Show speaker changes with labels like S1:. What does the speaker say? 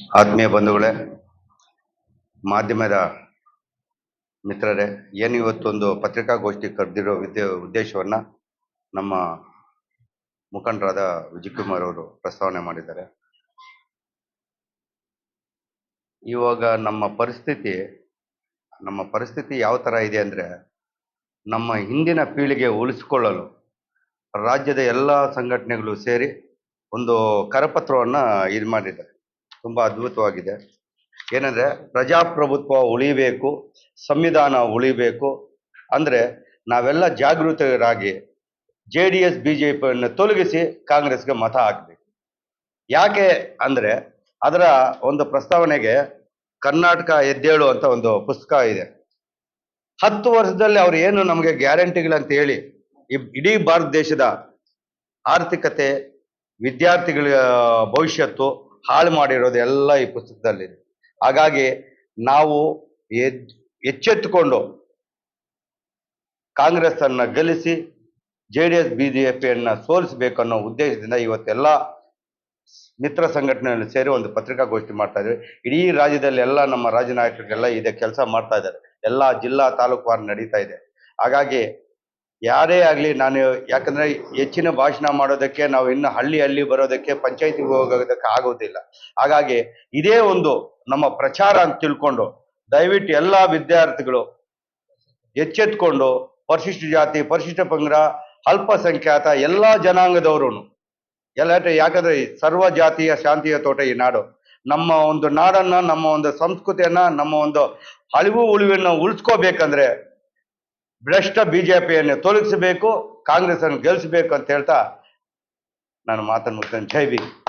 S1: ಆತ್ಮೀಯ ಬಂಧುಗಳೇ, ಮಾಧ್ಯಮದ ಮಿತ್ರರೇ, ಏನು ಇವತ್ತೊಂದು ಪತ್ರಿಕಾಗೋಷ್ಠಿ ಕರೆದಿರೋ ವಿದ್ಯ, ಉದ್ದೇಶವನ್ನು ನಮ್ಮ ಮುಖಂಡರಾದ ವಿಜಯಕುಮಾರ್ ಅವರು ಪ್ರಸ್ತಾವನೆ ಮಾಡಿದ್ದಾರೆ. ಇವಾಗ ನಮ್ಮ ಪರಿಸ್ಥಿತಿ ನಮ್ಮ ಪರಿಸ್ಥಿತಿ ಯಾವ ಥರ ಇದೆ ಅಂದರೆ, ನಮ್ಮ ಹಿಂದಿನ ಪೀಳಿಗೆ ಉಳಿಸಿಕೊಳ್ಳಲು ರಾಜ್ಯದ ಎಲ್ಲ ಸಂಘಟನೆಗಳು ಸೇರಿ ಒಂದು ಕರಪತ್ರವನ್ನು ಇದು ಮಾಡಿದ್ದಾರೆ. ತುಂಬ ಅದ್ಭುತವಾಗಿದೆ. ಏನಂದರೆ ಪ್ರಜಾಪ್ರಭುತ್ವ ಉಳಿಬೇಕು, ಸಂವಿಧಾನ ಉಳಿಬೇಕು. ಅಂದರೆ ನಾವೆಲ್ಲ ಜಾಗೃತರಾಗಿ J D S, B J ಪಿಯನ್ನು ತೊಲಗಿಸಿ ಕಾಂಗ್ರೆಸ್ಗೆ ಮತ ಹಾಕಬೇಕು. ಯಾಕೆ ಅಂದರೆ ಅದರ ಒಂದು ಪ್ರಸ್ತಾವನೆಗೆ ಕರ್ನಾಟಕ ಎದ್ದೇಳು ಅಂತ ಒಂದು ಪುಸ್ತಕ ಇದೆ. ಹತ್ತು ವರ್ಷದಲ್ಲಿ ಅವ್ರು ಏನು ನಮಗೆ ಗ್ಯಾರಂಟಿಗಳಂತ ಹೇಳಿ ಇಡೀ ಭಾರತ ದೇಶದ ಆರ್ಥಿಕತೆ, ವಿದ್ಯಾರ್ಥಿಗಳ ಭವಿಷ್ಯತ್ತು ಹಾಳು ಮಾಡಿರೋದು ಎಲ್ಲ ಈ ಪುಸ್ತಕದಲ್ಲಿ. ಹಾಗಾಗಿ ನಾವು ಎಚ್ಚೆತ್ತುಕೊಂಡು ಕಾಂಗ್ರೆಸ್ ಅನ್ನ ಗೆಲ್ಲಿಸಿ J D S, B J ಪಿಯನ್ನು ಸೋಲಿಸಬೇಕು ಅನ್ನೋ ಉದ್ದೇಶದಿಂದ ಇವತ್ತೆಲ್ಲ ಮಿತ್ರ ಸಂಘಟನೆಯಲ್ಲಿ ಸೇರಿ ಒಂದು ಪತ್ರಿಕಾಗೋಷ್ಠಿ ಮಾಡ್ತಾ ಇದ್ವಿ. ಇಡೀ ರಾಜ್ಯದಲ್ಲಿ ಎಲ್ಲ ನಮ್ಮ ರಾಜ್ಯ ನಾಯಕರಿಗೆಲ್ಲ ಇದೆ, ಕೆಲಸ ಮಾಡ್ತಾ ಇದ್ದಾರೆ. ಎಲ್ಲ ಜಿಲ್ಲಾ ತಾಲೂಕು ವಾರು ನಡೀತಾ ಇದೆ. ಹಾಗಾಗಿ ಯಾರೇ ಆಗಲಿ ನಾನು ಯಾಕಂದ್ರೆ ಹೆಚ್ಚಿನ ಭಾಷಣ ಮಾಡೋದಕ್ಕೆ ನಾವು ಇನ್ನು ಹಳ್ಳಿ ಹಳ್ಳಿ ಬರೋದಕ್ಕೆ ಪಂಚಾಯತಿಗೆ ಹೋಗೋದಕ್ಕೆ ಆಗೋದಿಲ್ಲ. ಹಾಗಾಗಿ ಇದೇ ಒಂದು ನಮ್ಮ ಪ್ರಚಾರ ಅಂತ ತಿಳ್ಕೊಂಡು ದಯವಿಟ್ಟು ಎಲ್ಲ ವಿದ್ಯಾರ್ಥಿಗಳು ಎಚ್ಚೆತ್ಕೊಂಡು ಪರಿಶಿಷ್ಟ ಜಾತಿ, ಪರಿಶಿಷ್ಟ ಪಂಗಡ ಅಲ್ಪಸಂಖ್ಯಾತ ಎಲ್ಲ ಜನಾಂಗದವರು ಎಲ್ಲ ಯಾಕಂದ್ರೆ ಸರ್ವ ಜಾತಿಯ ಶಾಂತಿಯ ತೋಟ ಈ ನಾಡು. ನಮ್ಮ ಒಂದು ನಾಡನ್ನ, ನಮ್ಮ ಒಂದು ಸಂಸ್ಕೃತಿಯನ್ನ, ನಮ್ಮ ಒಂದು ಅಳಿವು ಉಳಿವನ್ನ ಉಳಿಸ್ಕೋಬೇಕಂದ್ರೆ ಭ್ರಷ್ಟ ಬಿಜೆಪಿಯನ್ನು ತೊಲಗಿಸಬೇಕು ಕಾಂಗ್ರೆಸ್ ಅನ್ನು ಗೆಲ್ಲಿಸಬೇಕು ಅಂತ ಹೇಳ್ತಾ ನಾನು ಮಾತನ್ನು ಮುಗಿಸ್ತೇನೆ. ಜೈ ಭೀಮ್.